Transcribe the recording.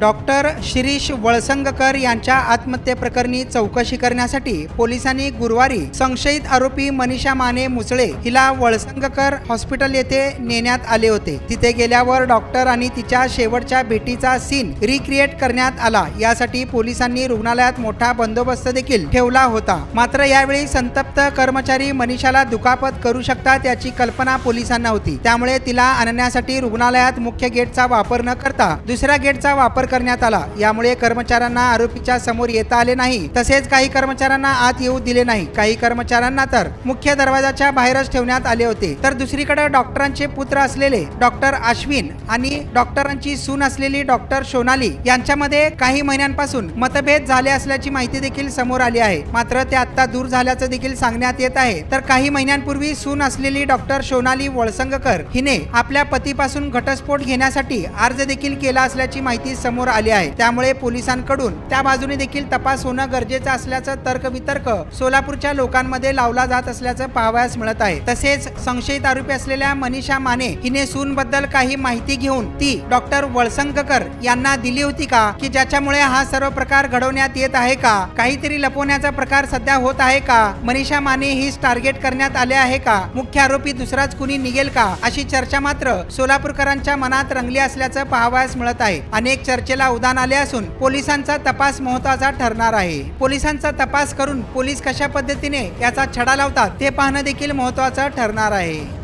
Doctor Shirish Valsangkar यांच्या आत्महत्येप्रकरणी चौकशी करण्यासाठी पोलिसांनी गुरुवारी संशयित आरोपी मनीषा माने मुसळे हिला वळसंगकर हॉस्पिटल येथे नेण्यात आले होते. तिथे गेल्यावर डॉक्टर आणि तिच्या शेवटच्या भेटीचा सीन रिक्रिएट करण्यात आला. यासाठी पोलिसांनी रुग्णालयात मोठा बंदोबस्त देखील ठेवला होता. मात्र यावेळी संतप्त कर्मचारी मनीषाला दुखापत करू शकतात याची कल्पना पोलिसांना होती. त्यामुळे तिला आणण्यासाठी रुग्णालयात मुख्य गेटचा वापर न करता दुसऱ्या गेटचा वापर करण्यात आला. यामुळे कर्मचाऱ्यांना आरोपीच्या समोर येता आले नाही. तसेच काही कर्मचाऱ्यांना आत येऊ दिले नाही. काही कर्मचाऱ्यांना तर मुख्य दरवाजाच्या बाहेरच ठेवण्यात आले होते. तर दुसरीकडे डॉक्टरांचे पुत्र असलेले डॉक्टर अश्विन आणि डॉक्टरांची सून असलेली डॉक्टर सोनाली यांच्यामध्ये काही महिन्यांपासून मतभेद झाले असल्याची माहिती देखील समोर आली आहे. मात्र ते आता दूर झाल्याचं देखील सांगण्यात येत आहे. तर काही महिन्यांपूर्वी सून असलेली डॉक्टर सोनाली वळसंगकर हिने आपल्या पतीपासून घटस्फोट घेण्यासाठी अर्ज देखील केला असल्याची माहिती समोर आली आहे. त्यामुळे पोलिसांकडून त्या बाजूने देखील तपास होणं गरजेचं असल्याचं तर्कवितर्क सोलापूरच्या लोकांमध्ये लावला जात असल्याचं पाहावयास मिळत आहे. तसेच संशयित आरोपी असलेल्या मनीषा माने हिने सून बद्दल काही माहिती घेऊन ती डॉक्टर वळसंगकर यांना दिली होती का? की ज्याच्यामुळे हा सर्व प्रकार घडवण्यात येत आहे का? काहीतरी लपवण्याचा प्रकार सध्या होत आहे का? मनीषा माने ही टार्गेट करण्यात आले आहे का? मुख्य आरोपी दुसराच कुणी निघेल का? अशी चर्चा मात्र सोलापूरकरांच्या मनात रंगली असल्याचं पाहावयास मिळत आहे. अनेक चर्चा चर्चेला उदान आले असून पोलिसांचा तपास महत्त्वाचा ठरणार आहे. पोलिसांचा तपास करून पोलीस कशा पद्धतीने याचा छडा लावतात ते पाहणं देखील महत्वाचं ठरणार आहे.